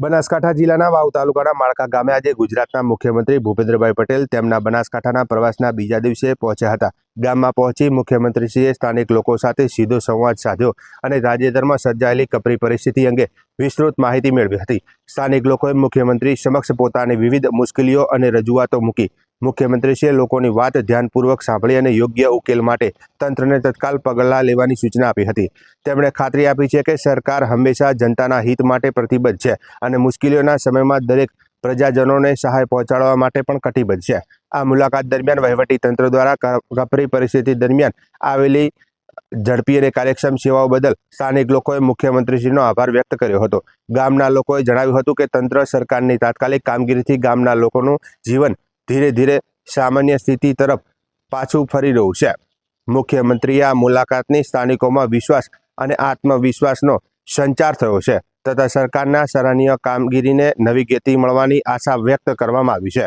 બનાસકાંઠા જિલ્લાના વાવ તાલુકાના માળકા ગામે આજે ગુજરાતના મુખ્યમંત્રી ભૂપેન્દ્રભાઈ પટેલ તેમના બનાસકાંઠાના પ્રવાસના બીજા દિવસે પહોંચ્યા હતા. ગામમાં પહોંચી મુખ્યમંત્રીશ્રીએ સ્થાનિક લોકો સાથે સીધો સંવાદ સાધ્યો અને તાજેતરમાં સર્જાયેલી કપરી પરિસ્થિતિ અંગે વિસ્તૃત માહિતી મેળવી હતી. સ્થાનિક લોકોએ મુખ્યમંત્રી સમક્ષ પોતાની વિવિધ મુશ્કેલીઓ અને રજૂઆતો મૂકી મુખ્યમંત્રીશ્રીએ લોકોની વાત ધ્યાનપૂર્વક સાંભળી અને યોગ્ય ઉકેલ માટે તંત્રને તત્કાલ પગલાં લેવાની સૂચના આપી હતી. તેમણે ખાતરી આપી છે કે સરકાર હંમેશા જનતાના હિત માટે પ્રતિબદ્ધ છે અને મુશ્કેલીઓના સમયમાં દરેક પ્રજાજનોને સહાય પહોંચાડવા માટે પણ કટિબદ્ધ છે. આ મુલાકાત દરમિયાન વહીવટી તંત્ર દ્વારા કપરી પરિસ્થિતિ દરમિયાન આવેલી ઝડપી અને કાર્યક્ષમ સેવાઓ બદલ સ્થાનિક લોકોએ મુખ્યમંત્રીશ્રીનો આભાર વ્યક્ત કર્યો હતો. ગામના લોકોએ જણાવ્યું હતું કે તંત્ર સરકારની તાત્કાલિક કામગીરીથી ગામના લોકોનું જીવન ધીરે ધીરે સામાન્ય સ્થિતિ તરફ પાછું ફરી રહ્યું છે. મુખ્યમંત્રીએ આ મુલાકાતની સ્થાનિકોમાં વિશ્વાસ અને આત્મવિશ્વાસનો સંચાર થયો છે તથા સરકારના સરાહનીય કામગીરીને નવી ગતિ મળવાની આશા વ્યક્ત કરવામાં આવી છે.